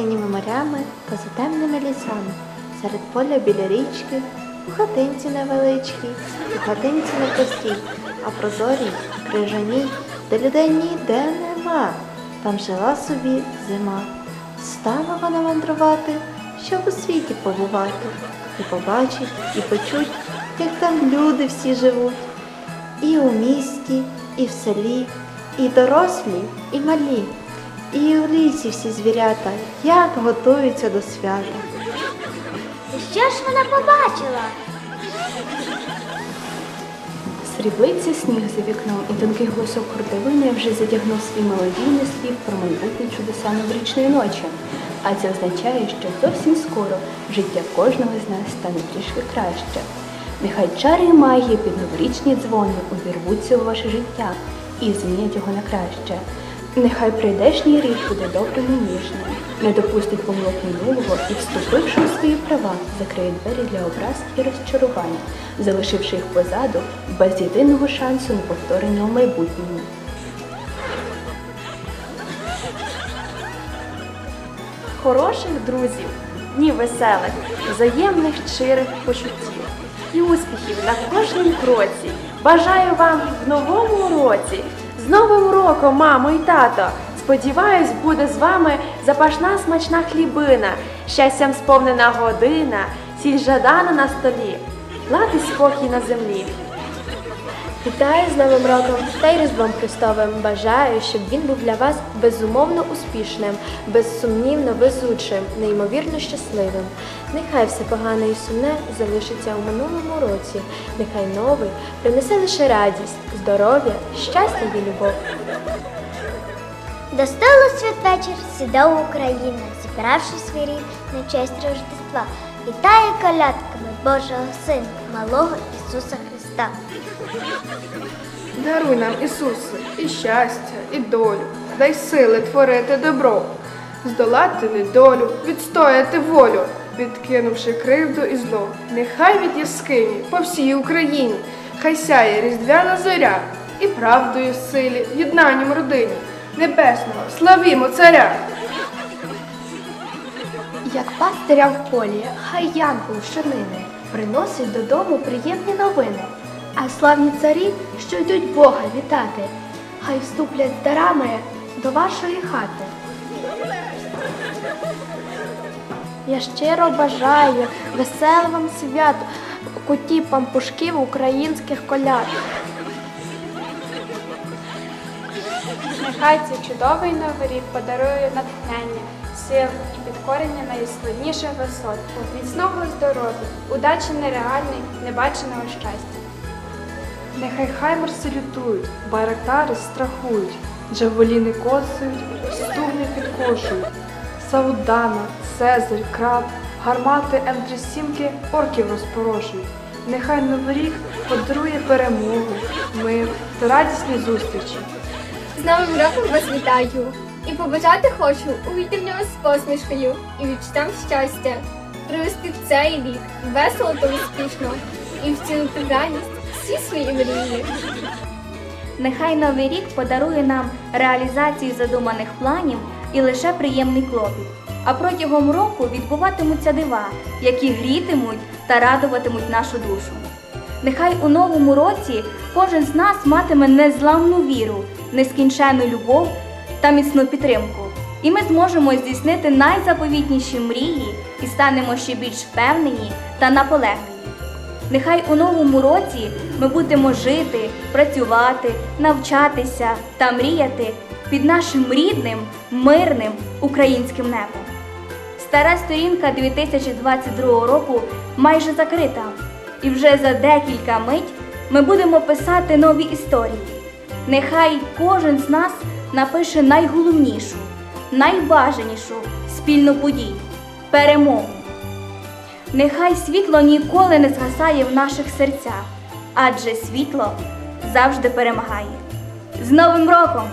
синіми морями та за темними лісами, серед поля біля річки, у хатинці невеличкій, у хатинці непростій, а прозорій, крижаній, де людей ніде нема. Там жила собі зима. Стала вона мандрувати, щоб у світі побувати, і побачить, і почуть, як там люди всі живуть. І у місті, і в селі, і дорослі, і малі, і у лісі всі звірята, як готуються до свята. Що ж вона побачила? Сріблиться сніг за вікном, і тонкий голосок хуртовини вже затягнув свій мелодійний спів про майбутні чудеса новорічної ночі. А це означає, що зовсім скоро життя кожного з нас стане трішки краще. Нехай чари і магії під новорічні дзвони увірвуться у ваше життя і змінять його на краще. Нехай прийдешній рік буде добрим і ніжним, не допустить помилок минулого і, вступивши у свої права, закриє двері для образ і розчарувань, залишивши їх позаду без єдиного шансу на повторення у майбутньому. хороших друзів, днів веселих, взаємних щирих почуттів і успіхів на кожному кроці. Бажаю вам в новому році. Новим роком, мамо і тато! Сподіваюсь, буде з вами запашна смачна хлібина, щастям сповнена година, сіль жадана на столі, лати спокій на землі. Вітаю з Новим роком та й Різдвом Христовим. Бажаю, щоб він був для вас безумовно успішним, безсумнівно везучим, неймовірно щасливим. Нехай все погане і сумне залишиться у минулому році. Нехай новий принесе лише радість, здоров'я, щастя і любов. До столу святвечір сідав Україна, зібравши свій рід на честь Рождества. Вітає колядками Божого Сина, малого Ісуса Христа. Даруй нам, Ісусе, і щастя, і долю, дай сили творити добро, здолати недолю, відстояти волю, відкинувши кривду і зло. Нехай від яскині по всій Україні, хай сяє різдвяна зоря, і правдою силі, єднанням родині, небесного, славімо царя. Як пастиря в полі, хай янгол шинини приносить додому приємні новини. А славні царі, що йдуть Бога вітати, хай вступлять дарами до вашої хати. Я щиро бажаю веселе вам свято, куті пампушків українських коляд. Нехай цей чудовий новий рік подарує натхнення, сил і підкорення найскладніших висот, міцного здоров'я, удачі нереальної, небаченого щастя. Нехай хаймерси лютують, байрактари страхують, джавеліни косують, стугни підкошують. Саудана, Цезарь, краб, гармати М37 орків розпорошують. Нехай новий рік подарує перемогу, мир та радісні зустрічі. З Новим роком вас вітаю! І побажати хочу увійти в нього з посмішкою і відчуттям щастя, провести цей рік весело та успішно і втілити в реальність всі свої мрії. Нехай новий рік подарує нам реалізацію задуманих планів і лише приємний клопіт. А протягом року відбуватимуться дива, які грітимуть та радуватимуть нашу душу. Нехай у новому році кожен з нас матиме незламну віру, нескінченну любов та міцну підтримку. І ми зможемо здійснити найзаповітніші мрії і станемо ще більш впевнені та наполегливі. Нехай у новому році ми будемо жити, працювати, навчатися та мріяти під нашим рідним, мирним українським небом. Стара сторінка 2022 року майже закрита, і вже за декілька мить ми будемо писати нові історії. Нехай кожен з нас напише найголовнішу, найбажанішу спільну подію перемогу. Нехай світло ніколи не згасає в наших серцях, адже світло завжди перемагає. З Новим роком!